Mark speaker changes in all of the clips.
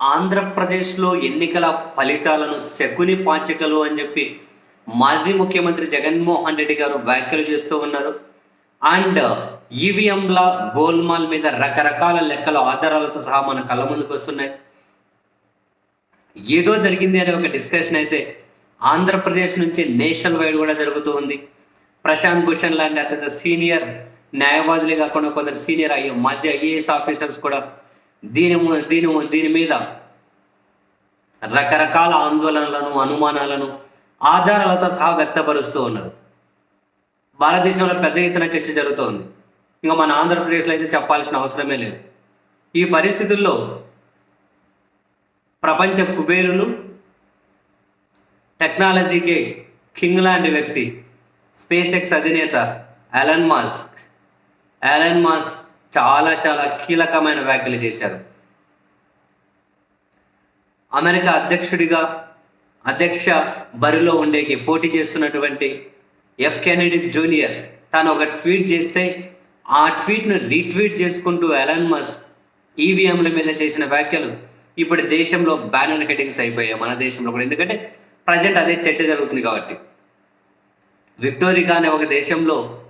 Speaker 1: ఆంధ్రప్రదేశ్లో ఎన్నికల ఫలితాలను శకుని పాచికలు అని చెప్పి మాజీ ముఖ్యమంత్రి జగన్మోహన్ రెడ్డి గారు వ్యాఖ్యలు చేస్తూ ఉన్నారు. అండ్ ఈవీఎంల గోల్మాల్ మీద రకరకాల లెక్కల ఆధారాలతో సహా మన కళ్ళ ముందుకు వస్తున్నాయి. ఏదో జరిగింది అనే ఒక డిస్కషన్ అయితే ఆంధ్రప్రదేశ్ నుంచి నేషనల్ వైడ్ కూడా జరుగుతూ ఉంది. ప్రశాంత్ భూషణ్ లాంటి అత్యంత సీనియర్ న్యాయవాదులే కాకుండా కొందరు సీనియర్ ఐ మాజీ ఐఏఎస్ ఆఫీసర్స్ కూడా దీని దీని దీని మీద రకరకాల ఆందోళనలను అనుమానాలను ఆధారాలతో సహా వ్యక్తపరుస్తూ ఉన్నారు. భారతదేశంలో పెద్ద ఎత్తున చర్చ జరుగుతోంది. ఇంకా మన ఆంధ్రప్రదేశ్లో అయితే చెప్పాల్సిన అవసరమే లేదు. ఈ పరిస్థితుల్లో ప్రపంచ కుబేరులు టెక్నాలజీకి కింగ్ లాంటి వ్యక్తి స్పేస్ ఎక్స్ అధినేత అలన్ మాస్క్ అలన్ మాస్క్ చాలా చాలా కీలకమైన వ్యాఖ్యలు చేశారు. అమెరికా అధ్యక్షుడిగా అధ్యక్ష బరిలో ఉండేకి పోటీ చేస్తున్నటువంటి ఎఫ్ కెనడీ జూనియర్ తాను ఒక ట్వీట్ చేస్తే ఆ ట్వీట్ను రీట్వీట్ చేసుకుంటూ ఎలాన్ మస్క్ ఈవీఎంల మీద చేసిన వ్యాఖ్యలు ఇప్పుడు దేశంలో బ్యానర్ హెడ్డింగ్స్ అయిపోయాయి మన దేశంలో కూడా. ఎందుకంటే ప్రజెంట్ అదే చర్చ జరుగుతుంది కాబట్టి. విక్టోరికా అనే ఒక దేశంలో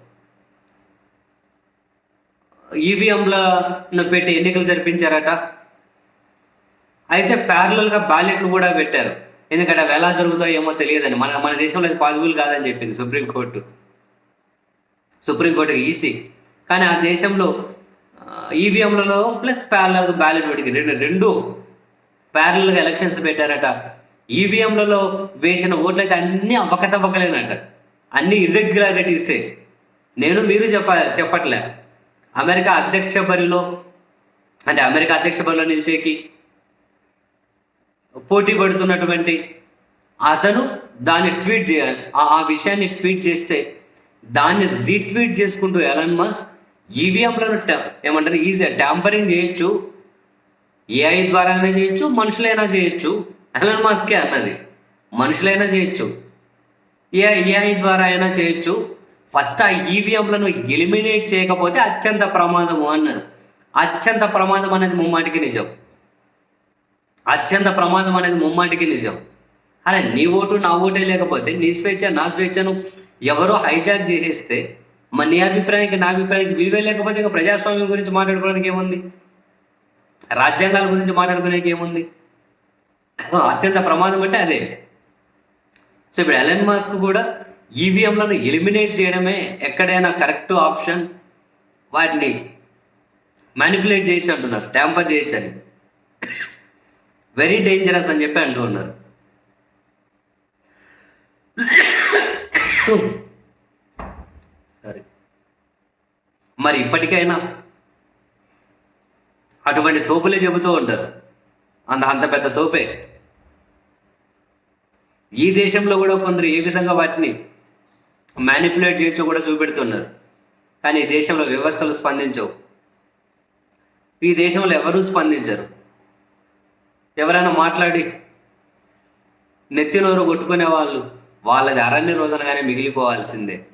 Speaker 1: ఈవీఎంలను పెట్టి ఎన్నికలు జరిపించారట. అయితే ప్యారలల్గా బ్యాలెట్లు కూడా పెట్టారు. ఎందుకంటే అవి ఎలా జరుగుతాయో ఏమో తెలియదని మన మన దేశంలో అది పాసిబుల్ కాదని చెప్పింది సుప్రీంకోర్టు సుప్రీంకోర్టుకి ఈసీ కానీ ఆ దేశంలో ఈవీఎంలలో ప్లస్ ప్యారలల్ బ్యాలెట్ పెట్టి రెండు రెండు ప్యారలల్గా ఎలక్షన్స్ పెట్టారట. ఈవీఎంలలో వేసిన ఓట్లు అయితే అన్నీ అవకతవకలేనట అన్ని ఇర్రెగ్యులారిటీసే నేను మీరు చెప్ప చెప్పట్లే. అమెరికా అధ్యక్ష బరిలో అంటే అమెరికా అధ్యక్ష బరిలో నిలిచేకి పోటీ పడుతున్నటువంటి అతను దాన్ని ట్వీట్ చేయాలి. ఆ- విషయాన్ని ట్వీట్ చేస్తే దాన్ని రీట్వీట్ చేసుకుంటూ ఎలన్ మస్ ఈవీఎంలను ఏమంటారు ఈజీ ట్యాంపరింగ్ చేయొచ్చు ఏఐ ద్వారానే చేయొచ్చు మనుషులైనా చేయొచ్చు. ఎలన్ మస్కే అన్నది. మనుషులైనా చేయొచ్చు. ఏ ఏఐ ద్వారా అయినా చేయొచ్చు. ఫస్ట్ ఆ ఈవీఎంలను ఎలిమినేట్ చేయకపోతే అత్యంత ప్రమాదము అన్నారు. అత్యంత ప్రమాదం అనేది ముమ్మాటికి నిజం. అత్యంత ప్రమాదం అనేది ముమ్మాటికి నిజం. అరే నీ ఓటు నా ఓటే లేకపోతే నీ స్వేచ్ఛ నా స్వేచ్ఛను ఎవరో హైజాక్ చేసేస్తే మన నీ అభిప్రాయానికి నా అభిప్రాయానికి విలువ లేకపోతే ఇంకా ప్రజాస్వామ్యం గురించి మాట్లాడుకోవడానికి ఏముంది? రాజ్యాంగాల గురించి మాట్లాడుకోవడానికి ఏముంది? అత్యంత ప్రమాదం అంటే అదే. సో ఇప్పుడు ఎలన్ మాస్క్ కూడా ఈవీఎంలను ఎలిమినేట్ చేయడమే ఎక్కడైనా కరెక్ట్ ఆప్షన్ వాటిని మ్యానిపులేట్ చేయొచ్చు అంటున్నారు ట్యాంపర్ చేయొచ్చు అని. వెరీ డేంజరస్ అని చెప్పి అంటూ ఉన్నారు. సరే మరి ఇప్పటికైనా అటువంటి తోపులే చెబుతూ ఉంటారు. అంత అంత పెద్ద తోపే. ఈ దేశంలో కూడా కొందరు ఏ విధంగా వాటిని మ్యానిపులేట్ చేయొచ్చు కూడా చూపెడుతున్నారు. కానీ ఈ దేశంలో వ్యవస్థలు స్పందించవు. ఈ దేశంలో ఎవరూ స్పందించరు. ఎవరైనా మాట్లాడి నెత్తి నోరు కొట్టుకునే వాళ్ళు వాళ్ళది అరణ్య రోజునగానే మిగిలిపోవాల్సిందే.